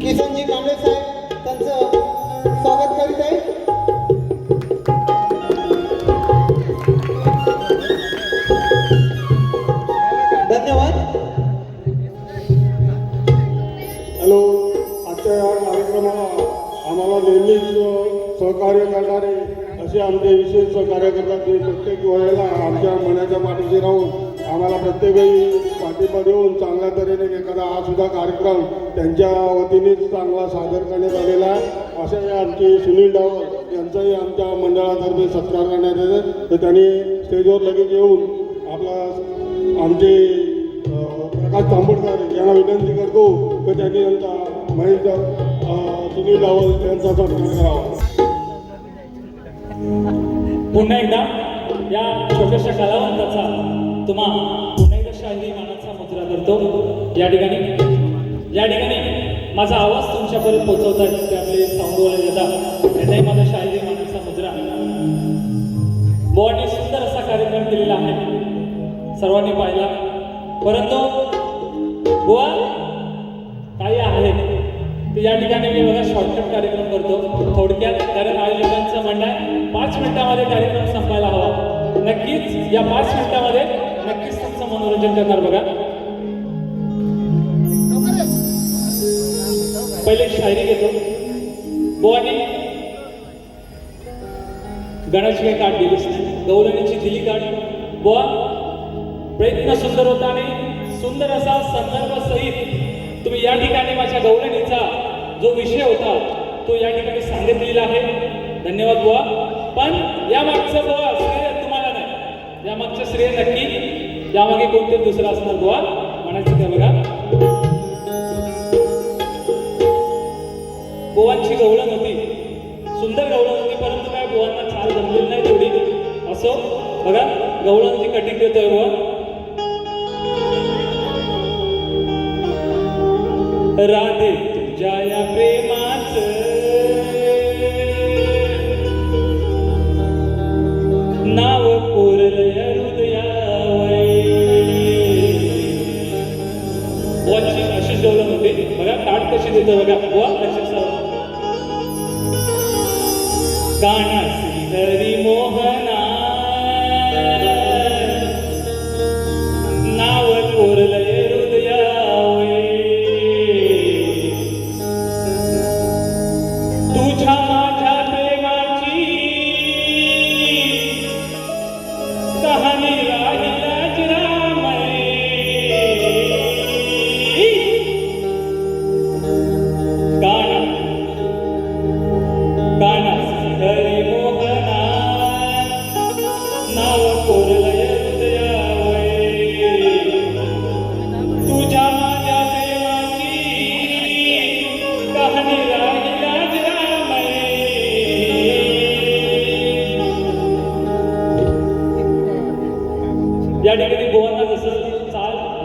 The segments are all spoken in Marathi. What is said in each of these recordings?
किशनजी कांबळे साहेब त्यांचं स्वागत करीत आहे. धन्यवाद. हॅलो आजच्या या कार्यक्रमाला आम्हाला नेहमीच सहकार्य करणारे असे आमचे विशेष सहकार्य करतात ते प्रत्येक वेळेला आमच्या मनाच्या पाठीशी राहून आम्हाला प्रत्येक वेळी पाठिंबा देऊन चांगल्या तऱ्हेने एखादा हा सुद्धा कार्यक्रम त्यांच्या वतीनेच चांगला सादर करण्यात आलेला आहे. असे आमचे सुनील डावर यांचाही आमच्या मंडळातर्फे सत्कार करण्यात येते तर त्यांनी स्टेजवर लगेच येऊन आपला आमचे प्रकाश तांबडकर यांना विनंती करतो. की त्यांनी यांचा महेश सुनील डावल यांचा सत्कार करावा पुन्हा एकदा या छोट्याशा कलावंताचा तुम्हा पुन्हा मानाचा मुद्रा करतो या ठिकाणी या ठिकाणी माझा आवाज तुमच्यापर्यंत पोहोचवतात ते आपले साऊंडवाले येतात त्यांनाही माझा शाही मानाचा मुद्रा. बोवाने सुंदर असा कार्यक्रम केलेला आहे. सर्वांनी पाहिला. परंतु बुवा काही आहे. तर या ठिकाणी मी बघा शॉर्टकट कार्यक्रम करतो. थोडक्यात कारण आयोजकांचं म्हणणं आहे पाच मिनिटामध्ये कार्यक्रम संपायला हवा. नक्कीच या पाच मिनिटामध्ये नक्कीच तुमचं मनोरंजन करणार बघा. पहिले शायरी घेतो. बुवानी गणाची काही काढ दिलीच नाही गौरवणीची दिली काढ. बोवा प्रयत्न सुंदर होता आणि सुंदर असा संदर्भ सहित तुम्ही या ठिकाणी माझ्या गौरणीचा जो विषय होता तो या ठिकाणी सांगितलेला आहे. धन्यवाद बुवा पण या मागचं बुवा यामागचं या श्रेय नक्की यामागे कोणतरी दुसरं असणार बुवा? म्हणायचं त्या बघा? गोवांची गवळण होती. सुंदर गवळण होती परंतु काय गोवांना छान जमलेली नाही तेवढी. असो बघा गवळणची कटिंग देतोय गोवा राधे तुझ्या या प्रेमा ताट कशी देतो बघा मोहन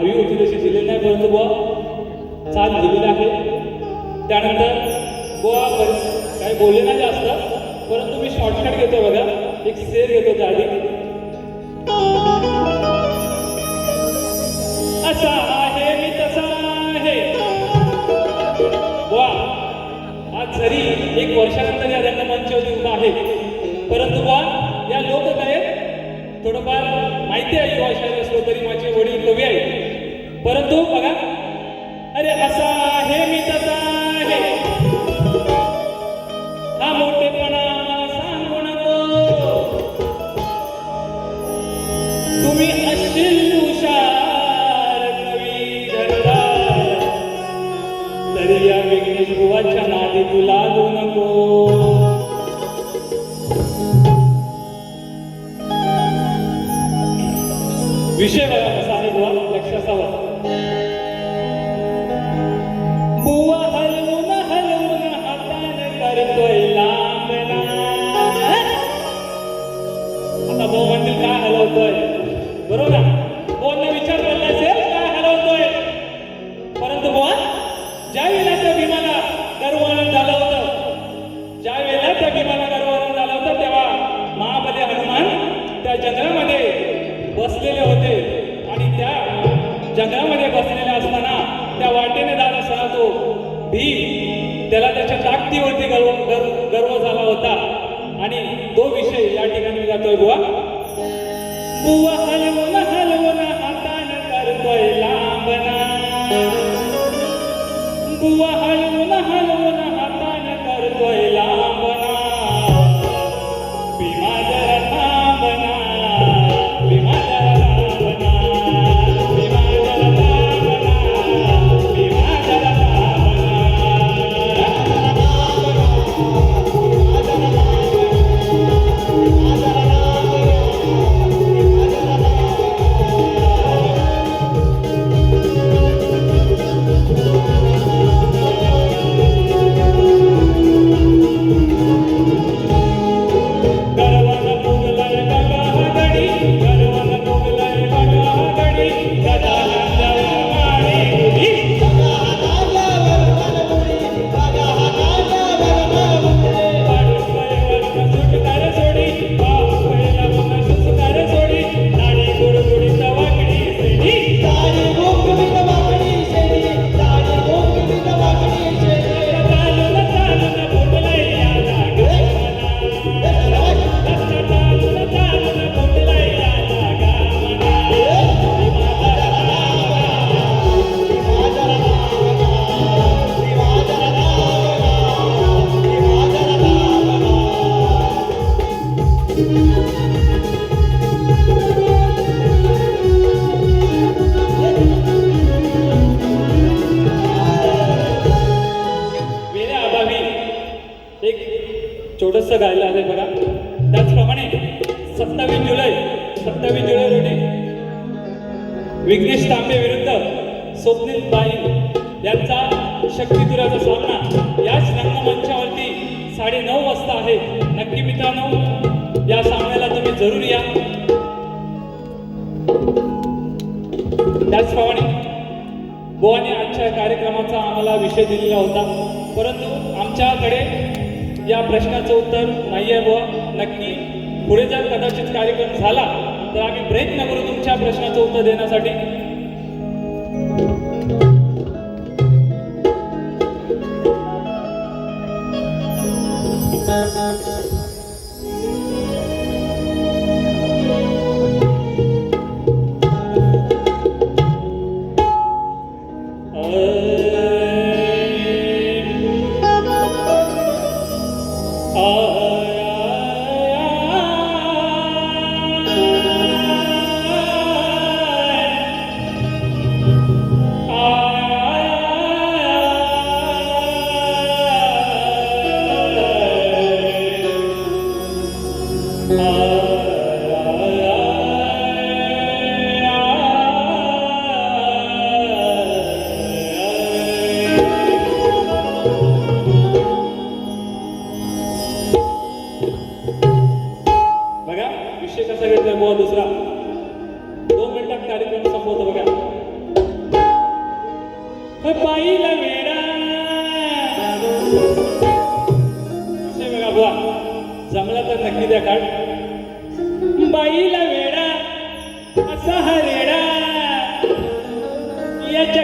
चाल होती तशी दिलेली नाही परंतु गोवा चाल दिलेली आहे त्यानंतर गोवा काही बोलले नाही जास्त परंतु मी शॉर्टकट घेतो बघा. एक शेर घेतो त्या आधी असा आहे मी तसा आहे. वा आज जरी एक वर्षानंतर या रंगमंचावरती उभा आहे परंतु वा या लोककलेत थोडंफार माहिती आहे युवा शाळेत असलो तरी माझे वडील कवी आहेत. परंतु बघा. अरे असा आहे मी तसा आहे. हा मोठेपणा सांगू नको. तुम्ही असतील हुशार कवी घरदार तरी या विघ्नेश बुवाच्या नादी तू लागू नको. विषय बघा. बुवा हलवून सत्तावीस जुलै सत्तावीस जुलै रोजी विघ्नेश तांबे विरुद्ध स्वप्नील बाई यांचा शक्तिदुराचा सामना याच रंगमंचावरती साडे नऊ वाजता आहे. नक्की मित्रांनो या सामन्याला तुम्ही जरूर या. त्याचप्रमाणे गोवाने आजच्या कार्यक्रमाचा आम्हाला विषय दिलेला होता. परंतु आमच्याकडे या प्रश्नाचं उत्तर नाही आहे बुवा. नक्की पुढे जर कदाचित कार्यक्रम झाला तर आम्ही प्रयत्न करू तुमच्या प्रश्नाचं उत्तर देण्यासाठी. जमला तर नक्की द्या काढ बाईला वेडा असा हा रेडा. याच्या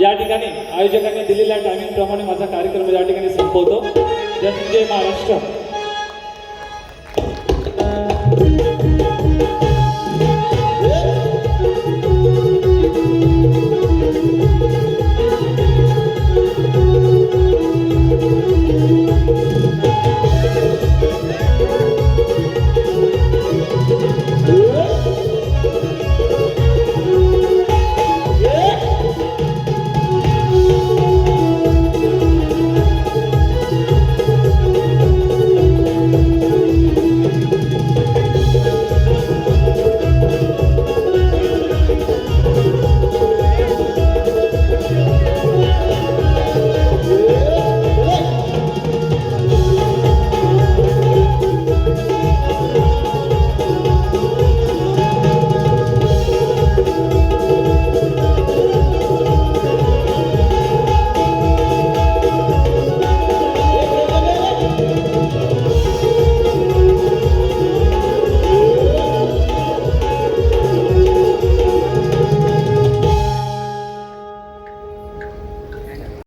या ठिकाणी आयोजकांनी दिलेल्या टायमिंगप्रमाणे माझा कार्यक्रम या ठिकाणी संपवतो. जय महाराष्ट्र.